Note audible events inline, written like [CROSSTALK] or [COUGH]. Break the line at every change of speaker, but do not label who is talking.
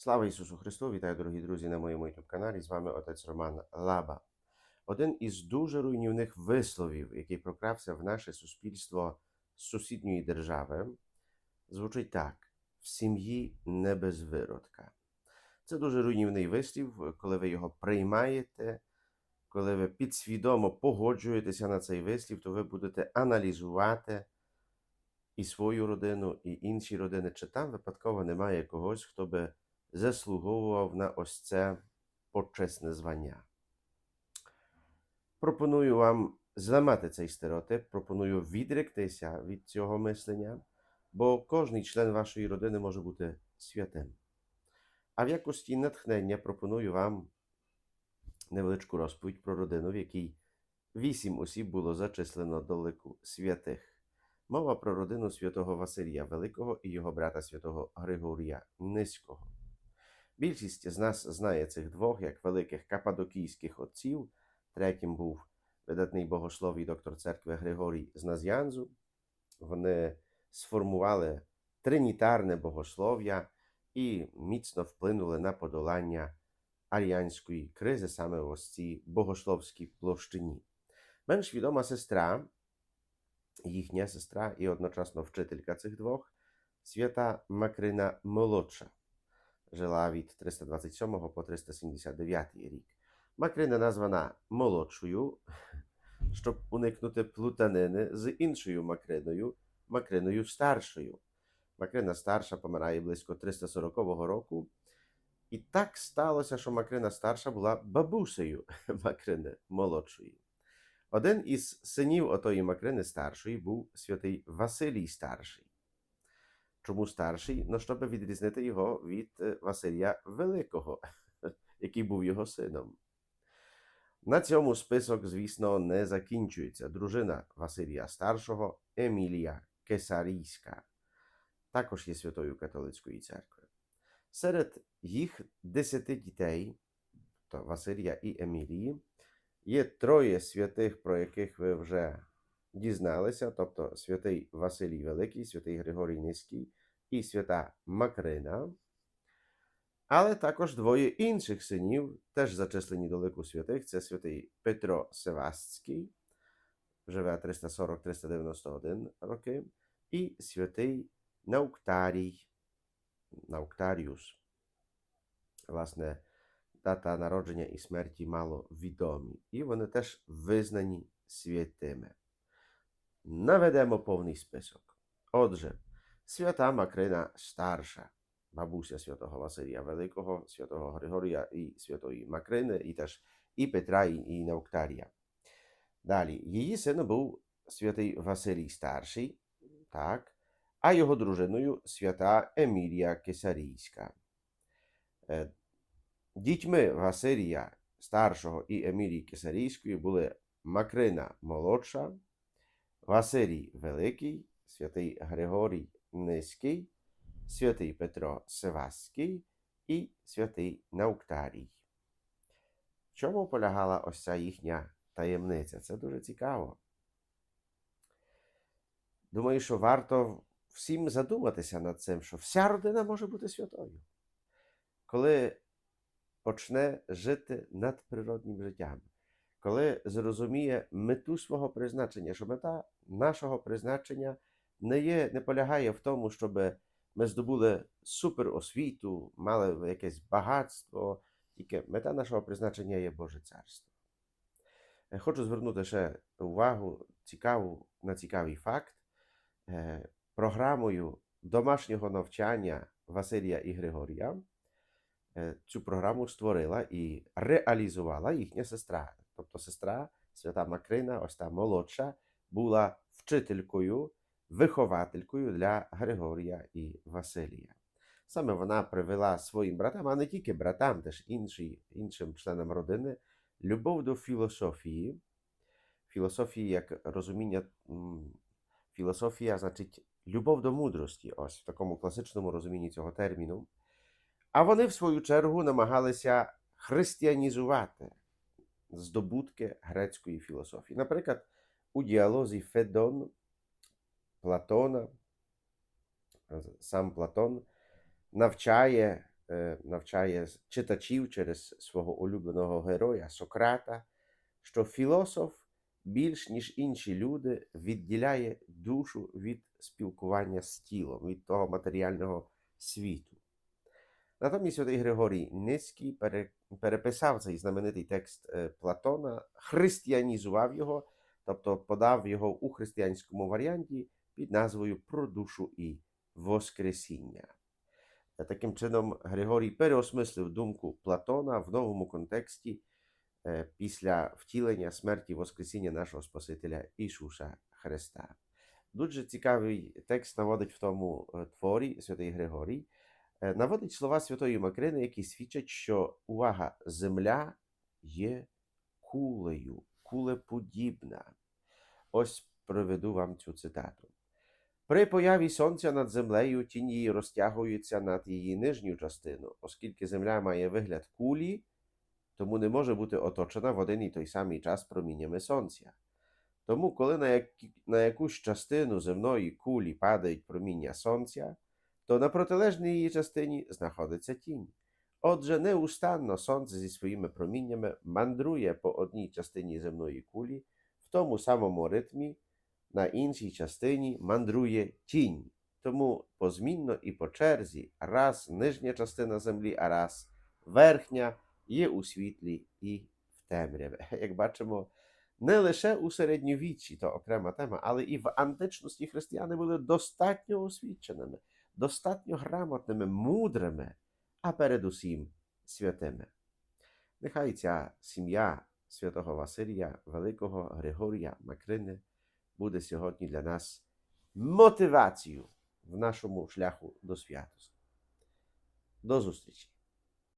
Слава Ісусу Христу! Вітаю, дорогі друзі, на моєму youtube каналі. З вами отець Роман Лаба. Один із дуже руйнівних висловів, який прокрався в наше суспільство сусідньої держави, звучить так: в сім'ї не без виродка. Це дуже руйнівний вислів, коли ви його приймаєте, коли ви підсвідомо погоджуєтеся на цей вислів, то ви будете аналізувати і свою родину, і інші родини, чи там випадково немає когось, хто би заслуговував на ось це почесне звання. Пропоную вам зламати цей стереотип, пропоную відректися від цього мислення, бо кожний член вашої родини може бути святим. А в якості натхнення пропоную вам невеличку розповідь про родину, в якій вісім осіб було зачислено до лику святих. Мова про родину святого Василія Великого і його брата святого Григорія Низького. Більшість з нас знає цих двох як великих кападокійських отців. Третім був видатний богослов і доктор церкви Григорій з Наз'янзу. Вони сформували тринітарне богослов'я і міцно вплинули на подолання аріанської кризи саме в ось цій богословській площині. Менш відома сестра, їхня сестра і одночасно вчителька цих двох, свята Макрина Молодша жила від 327 по 379 рік. Макрина названа молодшою, щоб уникнути плутанини з іншою Макриною, Макриною старшою. Макрина старша помирає близько 340 року. І так сталося, що Макрина старша була бабусею [LAUGHS] Макрини молодшої. Один із синів отої Макрини старшої був святий Василій старший. Чому старший? Ну, щоб відрізнити його від е, Василія Великого, [LAUGHS] який був його сином. На цьому список, звісно, не закінчується. Дружина Василія Старшого Емілія Кесарійська, також є святою католицької церкви. Серед їх десяти дітей, то Василія і Емілії, є троє святих, про яких ви вже дізналися, тобто святий Василій Великий, святий Григорій Низький і свята Макрина. Але також двоє інших синів, теж зачислені до лику святих, це святий Петро Севастський, живе 340-391 роки, і святий Науктарій, Науктаріус. Власне, дата народження і смерті мало відомі, і вони теж визнані святими. Наведемо повний список. Отже, свята Макрина старша, бабуся святого Василія Великого, святого Григорія і святої Макрини, і теж і Петра, і, і Науктарія. Далі, її син був святий Василій старший, так, а його дружиною свята Емілія Кесарійська. Е, Дітьми Василія старшого і Емілії Кесарійської були Макрина молодша, Василій Великий, святий Григорій Низький, святий Петро Севастський і святий Науктарій. В чому полягала ось ця їхня таємниця? Це дуже цікаво. Думаю, що варто всім задуматися над цим, що вся родина може бути святою. Коли почне жити надприроднім життям, коли зрозуміє мету свого призначення, що мета нашого призначення не є, не полягає в тому, щоб ми здобули суперосвіту, мали якесь багатство, тільки мета нашого призначення є Боже Царство. Е, Хочу звернути ще увагу цікаву, на цікавий факт. Е, Програмою домашнього навчання Василія і Григорія е, цю програму створила і реалізувала їхня сестра. Тобто сестра свята Макрина, ось та молодша, була вчителькою, вихователькою для Григорія і Василія. Саме вона привела своїм братам, а не тільки братам, теж інші, іншим членам родини, любов до філософії. Філософії як розуміння, філософія значить любов до мудрості, ось в такому класичному розумінні цього терміну. А вони, в свою чергу, намагалися християнізувати здобутки грецької філософії. Наприклад, у діалозі Федон Платона, сам Платон навчає е, навчає читачів через свого улюбленого героя Сократа, що філософ більш ніж інші люди відділяє душу від спілкування з тілом, від того матеріального світу. Натомість святий Григорій Ницький переписав цей знаменитий текст е, Платона, християнізував його, тобто подав його у християнському варіанті під назвою Про душу і Воскресіння. Е, Таким чином, Григорій переосмислив думку Платона в новому контексті е, після втілення смерті Воскресіння нашого Спасителя Ісуса Христа. Дуже цікавий текст наводить в тому творі Святий Григорій. Е, Наводить слова Святої Макрини, які свідчать, що увага, земля є кулею, кулеподібна. Ось приведу вам цю цитату. При появі сонця над землею тінь її розтягується над її нижню частину, оскільки земля має вигляд кулі, тому не може бути оточена в один і той самий час проміннями сонця. Тому, коли на, які, на якусь частину земної кулі падають проміння сонця, то на протилежній її частині знаходиться тінь. Отже, неустанно сонце зі своїми проміннями мандрує по одній частині земної кулі, в тому самому ритмі, на іншій частині мандрує тінь. Тому позмінно і по черзі раз нижня частина землі, а раз верхня є у світлі і в темряві. [LAUGHS] Як бачимо, не лише у середньовіччі то окрема тема, але і в античності християни були достатньо освіченими, достатньо грамотними, мудрими, а передусім святими. Нехай ця сім'я святого Василія, Великого Григорія Макрини буде сьогодні для нас мотивацією в нашому шляху до святості. До зустрічі!